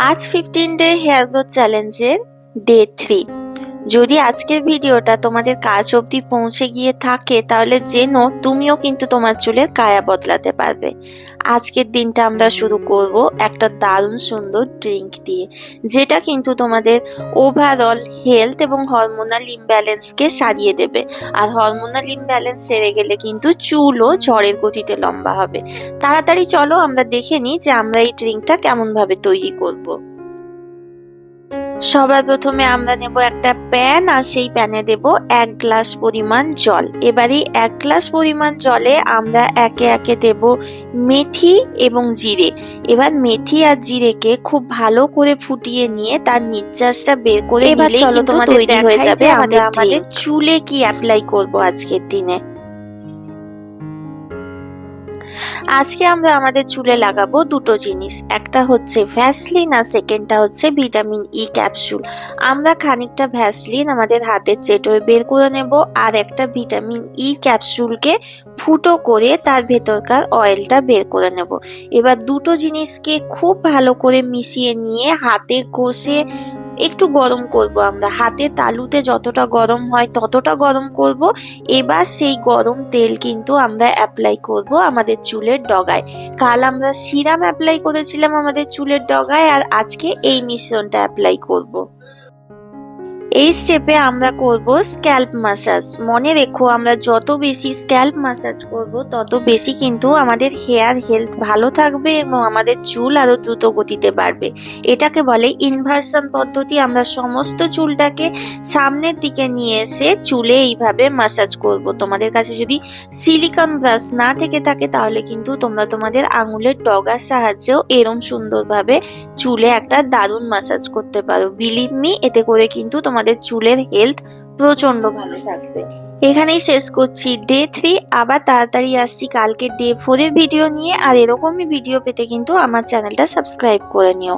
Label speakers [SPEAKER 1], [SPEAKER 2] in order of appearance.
[SPEAKER 1] আজ fifteen day hair growth চ্যালেঞ্জের day three যদি আজকের ভিডিওটা তোমাদের কাজ অবধি পৌঁছে গিয়ে থাকে, তাহলে জেনো তুমিও কিন্তু তোমার চুলের কায়া বদলাতে পারবে। আজকের দিনটা আমরা শুরু করব একটা দারুণ সুন্দর ড্রিঙ্ক দিয়ে, যেটা কিন্তু তোমাদের ওভারঅল হেলথ এবং হরমোনাল ইমব্যালেন্সকে সারিয়ে দেবে। আর হরমোনাল ইমব্যালেন্স সেরে গেলে কিন্তু চুলও ঝড়ের গতিতে লম্বা হবে। তাড়াতাড়ি চলো আমরা দেখে নিই যে আমরা এই ড্রিঙ্কটা কেমনভাবে তৈরি করব। সবার প্রথমে আমরা নেব একটা প্যান আর সেই প্যানে দেব এক গ্লাস পরিমাণ জল। এবারে এক গ্লাস পরিমাণ জলে আমরা একে একে দেব মেথি এবং জিরে। এবার মেথি আর জিরেকে খুব ভালো করে ফুটিয়ে নিয়ে তার নির্যাসটা বের করে
[SPEAKER 2] এবার চলো তোমাদের
[SPEAKER 1] তৈরি হয়ে যাবে আমাদের
[SPEAKER 2] আমাদের
[SPEAKER 1] চুলে কি অ্যাপ্লাই করব আজকের দিনে। আজকে আমরা আমাদের চুলে লাগাবো দুটো জিনিস। একটা হচ্ছে ভ্যাসলিন আর সেকেন্ডটা হচ্ছে ভিটামিন ই ক্যাপসুল আমরা খানিকটা ভ্যাসলিন আমাদের হাতের চেটোয় বের করে নেব আর একটা ভিটামিন ই ক্যাপসুলকে ফুটো করে তার ভেতরকার অয়েলটা বের করে নেব। এবার দুটো জিনিসকে খুব ভালো করে মিশিয়ে নিয়ে হাতে ঘষে একটু গরম করব আমরা। হাতে তালুতে যতটা গরম হয় ততটা গরম করব। এবার সেই গরম তেল কিন্তু আমরা অ্যাপ্লাই করব আমাদের চুলের ডগায়। কাল আমরা সিরাম অ্যাপ্লাই করেছিলাম আমাদের চুলের ডগায় আর আজকে এই মিশ্রণটা অ্যাপ্লাই করব। এই স্টেপে আমরা করব স্ক্যাল্প মাসাজ মনে রেখো, আমরা যত বেশি স্ক্যাল্প মাসাজ করব, তত বেশি কিন্তু আমাদের হেয়ার হেলথ ভালো থাকবে এবং আমাদের চুল আরও দ্রুত গতিতে বাড়বে। এটাকে বলে ইনভার্সন পদ্ধতি। আমরা সমস্ত চুলটাকে সামনের দিকে নিয়ে এসে চুলে এইভাবে মাসাজ করব। তোমাদের কাছে যদি সিলিকন ব্রাশ না থেকে থাকে, তাহলে কিন্তু তোমরা তোমাদের আঙুলের ডগার সাহায্যেও এরম সুন্দরভাবে চুলে একটা দারুণ মাসাজ করতে পারো। বিলিভ মি এতে করে কিন্তু তোমাদের চুলের হেলথ প্রচণ্ড ভালো থাকবে। এখানেই শেষ করছি। ডে থ্রি আবার তাড়াতাড়ি আসছি কালকে ডে ফোরের ভিডিও নিয়ে। আর এরকমই ভিডিও পেতে কিন্তু আমার চ্যানেলটা সাবস্ক্রাইব করে নিও।